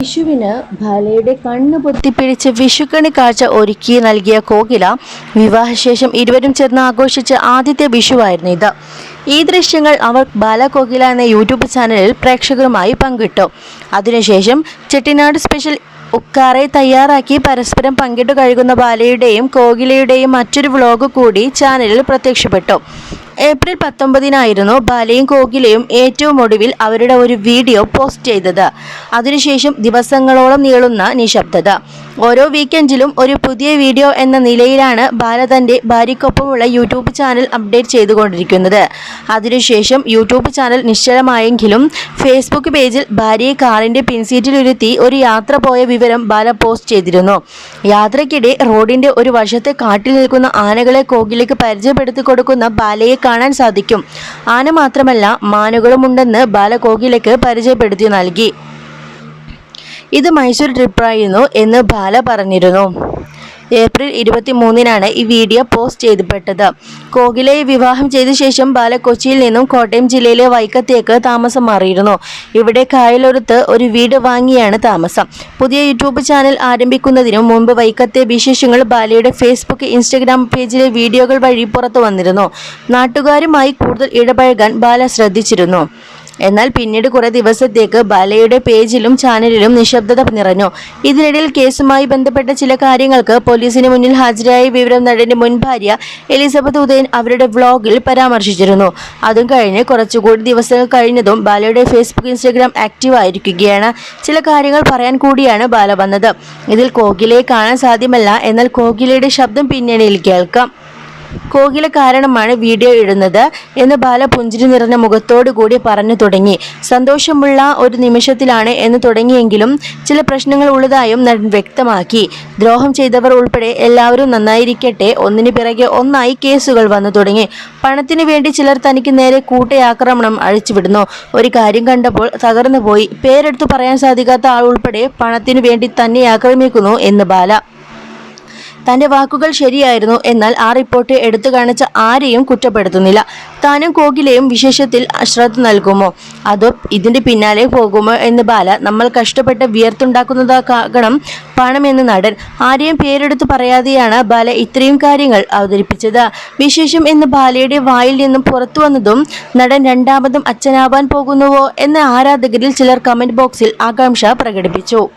വിഷുവിന് ബാലയുടെ കണ്ണ് പൊത്തിപ്പിടിച്ച് വിഷുക്കണി കാഴ്ച ഒരുക്കി നൽകിയ കോകില വിവാഹശേഷം ഇരുവരും ചേർന്ന് ആഘോഷിച്ച ആദ്യത്തെ വിഷുവായിരുന്നു ഇത്. ഈ ദൃശ്യങ്ങൾ അവർ ബാല കോകില എന്ന യൂട്യൂബ് ചാനലിൽ പ്രേക്ഷകരുമായി പങ്കിട്ടു. അതിനുശേഷം ചെട്ടിനാട് സ്പെഷ്യൽ ഉക്കാറെ തയ്യാറാക്കി പരസ്പരം പങ്കിട്ടു കഴുകുന്ന ബാലയുടെയും കോകിലയുടെയും മറ്റൊരു വ്ളോഗ് കൂടി ചാനലിൽ പ്രത്യക്ഷപ്പെട്ടു. ഏപ്രിൽ പത്തൊമ്പതിനായിരുന്നു ബാലയും കോകിലയും ഏറ്റവും ഒടുവിൽ അവരുടെ ഒരു വീഡിയോ പോസ്റ്റ് ചെയ്തത്. അതിനുശേഷം ദിവസങ്ങളോളം നീളുന്ന നിശബ്ദത. ഓരോ വീക്കെൻഡിലും ഒരു പുതിയ വീഡിയോ എന്ന നിലയിലാണ് ബാല തന്റെ ഭാര്യയ്ക്കൊപ്പമുള്ള യൂട്യൂബ് ചാനൽ അപ്ഡേറ്റ് ചെയ്തുകൊണ്ടിരിക്കുന്നത്. അതിനുശേഷം യൂട്യൂബ് ചാനൽ നിശ്ചലമായെങ്കിലും ഫേസ്ബുക്ക് പേജിൽ ഭാര്യയെ കാറിന്റെ പിൻസീറ്റിലിരുത്തി ഒരു യാത്ര പോയ വിവരം ബാല പോസ്റ്റ് ചെയ്തിരുന്നു. യാത്രയ്ക്കിടെ റോഡിന്റെ ഒരു വശത്തെ കാട്ടിൽ നിൽക്കുന്ന ആനകളെ കോകിലേക്ക് പരിചയപ്പെടുത്തി കൊടുക്കുന്ന ബാലയെ കാണാൻ സാധിക്കും. ആന മാത്രമല്ല മാനുകളുമുണ്ടെന്ന് ബാലകോകിലക്ക് പരിചയപ്പെടുത്തി നൽകി. ഇത് മൈസൂർ ട്രിപ്പായിരുന്നു എന്ന് ബാല പറഞ്ഞിരുന്നു. ഏപ്രിൽ ഇരുപത്തി മൂന്നിനാണ് ഈ വീഡിയോ പോസ്റ്റ് ചെയ്തപ്പെട്ടത്. കോകിലയെ വിവാഹം ചെയ്ത ശേഷം ബാല കൊച്ചിയിൽ നിന്നും കോട്ടയം ജില്ലയിലെ വൈക്കത്തേക്ക് താമസം മാറിയിരുന്നു. ഇവിടെ കായലൊരുത്ത് ഒരു വീട് വാങ്ങിയാണ് താമസം. പുതിയ യൂട്യൂബ് ചാനൽ ആരംഭിക്കുന്നതിനു മുമ്പ് വൈക്കത്തെ വിശേഷങ്ങൾ ബാലയുടെ ഫേസ്ബുക്ക് ഇൻസ്റ്റഗ്രാം പേജിലെ വീഡിയോകൾ വഴി പുറത്തു വന്നിരുന്നു. നാട്ടുകാരുമായി കൂടുതൽ ഇടപഴകാൻ ബാല ശ്രദ്ധിച്ചിരുന്നു. എന്നാൽ പിന്നീട് കുറെ ദിവസത്തേക്ക് ബാലയുടെ പേജിലും ചാനലിലും നിശബ്ദത നിറഞ്ഞു. ഇതിനിടയിൽ കേസുമായി ബന്ധപ്പെട്ട ചില കാര്യങ്ങൾക്ക് പോലീസിന് മുന്നിൽ ഹാജരായ വിവരം നടന്റെ മുൻ ഭാര്യ എലിസബത്ത് ഉദയൻ അവരുടെ വ്ളോഗിൽ പരാമർശിച്ചിരുന്നു. അതും കഴിഞ്ഞ് കുറച്ചുകൂടി ദിവസങ്ങൾ കഴിഞ്ഞതും ബാലയുടെ ഫേസ്ബുക്ക് ഇൻസ്റ്റഗ്രാം ആക്റ്റീവ് ആയിരിക്കുകയാണ്. ചില കാര്യങ്ങൾ പറയാൻ കൂടിയാണ് ബാല വന്നത്. ഇതിൽ കോകിലയെ കാണാൻ സാധ്യമല്ല. എന്നാൽ കോകിലയുടെ ശബ്ദം പിന്നണിയിൽ കേൾക്കാം. കോകില കാരണമാണ് വീഡിയോ ഇടുന്നത് എന്ന് ബാല പുഞ്ചിരി നിറഞ്ഞ മുഖത്തോടു കൂടി പറഞ്ഞു തുടങ്ങി. സന്തോഷമുള്ള ഒരു നിമിഷത്തിലാണ് എന്ന് തുടങ്ങിയെങ്കിലും ചില പ്രശ്നങ്ങൾ ഉള്ളതായും നടൻ വ്യക്തമാക്കി. ദ്രോഹം ചെയ്തവർ ഉൾപ്പെടെ എല്ലാവരും നന്നായിരിക്കട്ടെ ഒന്നിന് പിറകെ ഒന്നായി കേസുകൾ വന്നു തുടങ്ങി. പണത്തിനു വേണ്ടി ചിലർ തനിക്ക് നേരെ കൂട്ടയാക്രമണം അഴിച്ചുവിടുന്നു. ഒരു കാര്യം കണ്ടപ്പോൾ തകർന്നു പോയി പേരെടുത്തു പറയാൻ സാധിക്കാത്ത ആൾ ഉൾപ്പെടെ പണത്തിനു വേണ്ടി തന്നെ ആക്രമിക്കുന്നു എന്ന് ബാല തന്റെ വാക്കുകൾ ശരിയായിരുന്നു എന്നാൽ ആ റിപ്പോർട്ട് എടുത്തു കാണിച്ച ആരെയും കുറ്റപ്പെടുത്തുന്നില്ല. താനും കോകിലയും വിശേഷത്തിൽ അശ്രദ്ധ നൽകുമോ? അതോ ഇതിന്റെ പിന്നാലെ പോകുമോ എന്ന് ബാല നമ്മൾ കഷ്ടപ്പെട്ട് വിയർത്തുണ്ടാക്കുന്നതാകണം പണമെന്ന് നടൻ. ആരെയും പേരെടുത്ത് പറയാതെയാണ് ബാല ഇത്രയും കാര്യങ്ങൾ അവതരിപ്പിച്ചത്. വിശേഷം എന്ന് ബാലയുടെ വായിൽ നിന്നും പുറത്തു വന്നതും നടൻ രണ്ടാമതും അച്ഛനാവാൻ പോകുന്നുവോ എന്ന ആരാധകരിൽ ചിലർ കമന്റ് ബോക്സിൽ ആകാംക്ഷ പ്രകടിപ്പിച്ചു.